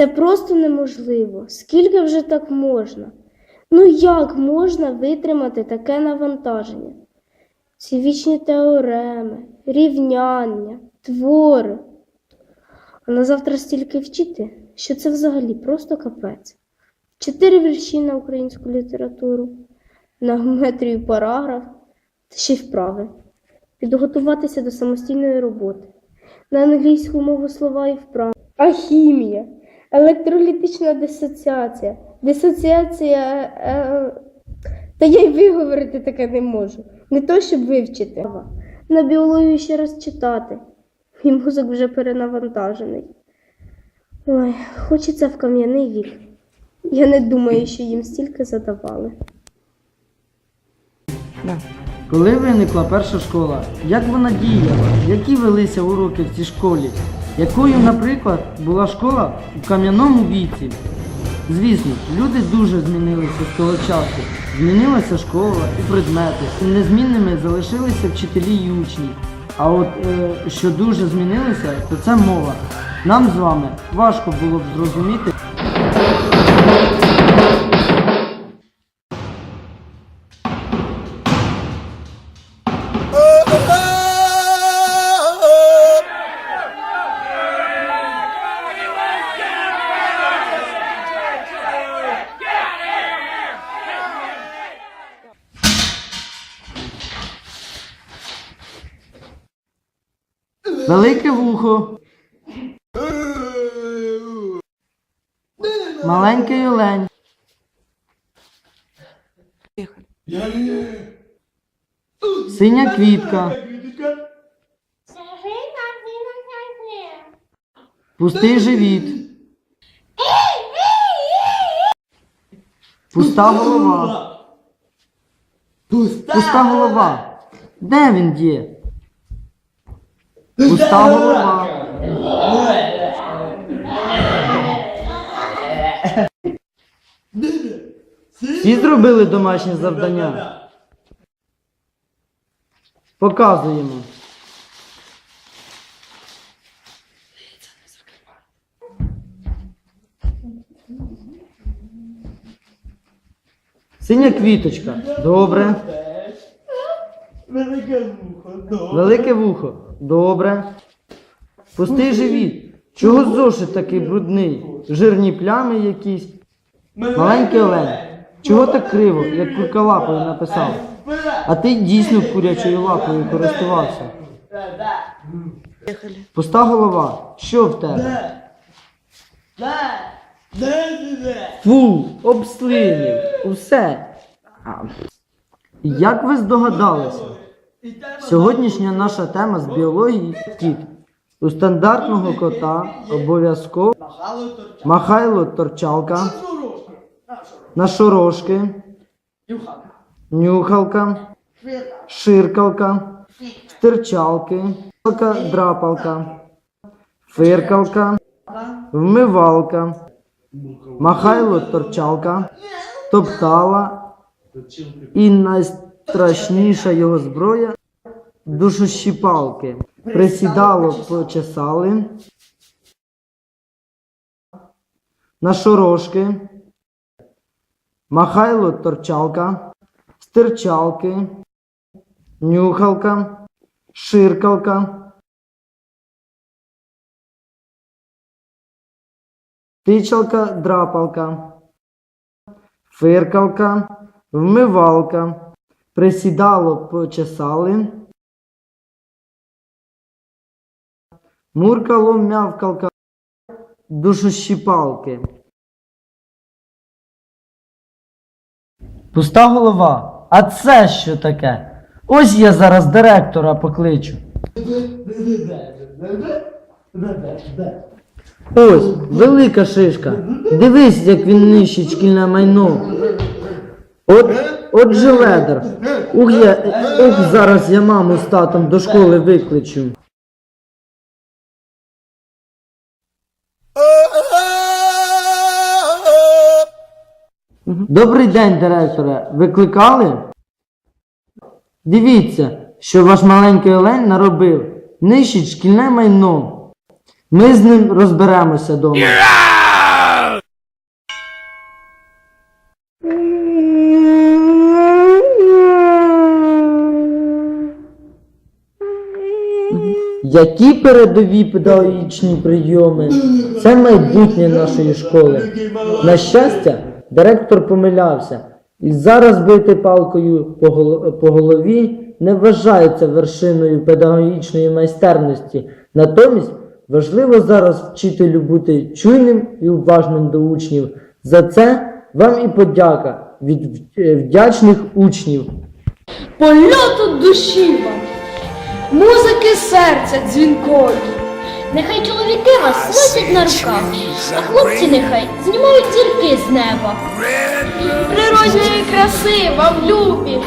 Це просто неможливо. Скільки вже так можна? Ну як можна витримати таке навантаження? Ці вічні теореми, рівняння, твори. А на завтра стільки вчити, що це взагалі просто капець. Чотири вірші на українську літературу, на геометрію параграф та ще й вправи. Підготуватися до самостійної роботи, на англійську мову слова і вправи. А хімія, електролітична дисоціація, дисоціація. Е... Та я й виговорити таке не можу. Не то, щоб вивчити. На біологію ще раз читати. Мій мозок вже перенавантажений. Ой, хочеться в кам'яний вік. Я не думаю, що їм стільки задавали. Коли виникла перша школа, як вона діяла, які велися уроки в цій школі, якою, наприклад, була школа у кам'яному віці? Звісно, люди дуже змінилися з того часу. Змінилася школа і предмети. Незмінними залишилися вчителі і учні. А от е, що дуже змінилося, то це мова. Нам з вами важко було б зрозуміти. Велике вухо. Маленький олень. Синя квітка. Пустий живіт. Пуста голова. Пуста голова. Де він є? Пуста голова. Всі зробили домашнє завдання. Показуємо. Синя квіточка. Добре. Велике вухо. Велике вухо. Добре. Пустий живіт. Чого зошит такий брудний? Жирні плями якісь. Маленький олень. Чого так криво, як курка лапою написав? А ти дійсно курячою лапою користувався. Пуста голова. Що в тебе? Фу, обслинів. Усе. Як ви здогадалися? Сьогоднішня наша тема з біології кіт. У стандартного кота обов'язково махайло торчалка, нашорошки, нюхалка, ширкалка, стирчалки, драпалка, фиркалка, вмивалка, махайло торчалка, топтала. І найстрашніша його зброя душощіпалки. Присідало, почесали. На шорошки. Махайло торчалка, стирчалки, нюхалка, ширкалка. Тичалка, драпалка, фиркалка, вмивалка. Присідало, почесали. Муркало, мявкалка, душощіпалки. Пуста голова. А це що таке? Ось я зараз директора покличу. Ось, велика шишка. Дивись, як він нищить шкільне майно. От, от же ледер. Ух, я, ух, зараз я маму з татом до школи викличу. Добрий день, директоре. Викликали? Дивіться, що ваш маленький олень наробив. Нищить шкільне майно. Ми з ним розберемося дома. Які передові педагогічні прийоми? Це майбутнє нашої школи. На щастя, директор помилявся, і зараз бити палкою по голові не вважається вершиною педагогічної майстерності. Натомість важливо зараз вчителю бути чуйним і уважним до учнів. За це вам і подяка від вдячних учнів. Польоту душі вам, музики серця дзвінкої. Нехай чоловіки вас носять на руках, а хлопці нехай знімають зірки з неба. Природньої краси вам любі.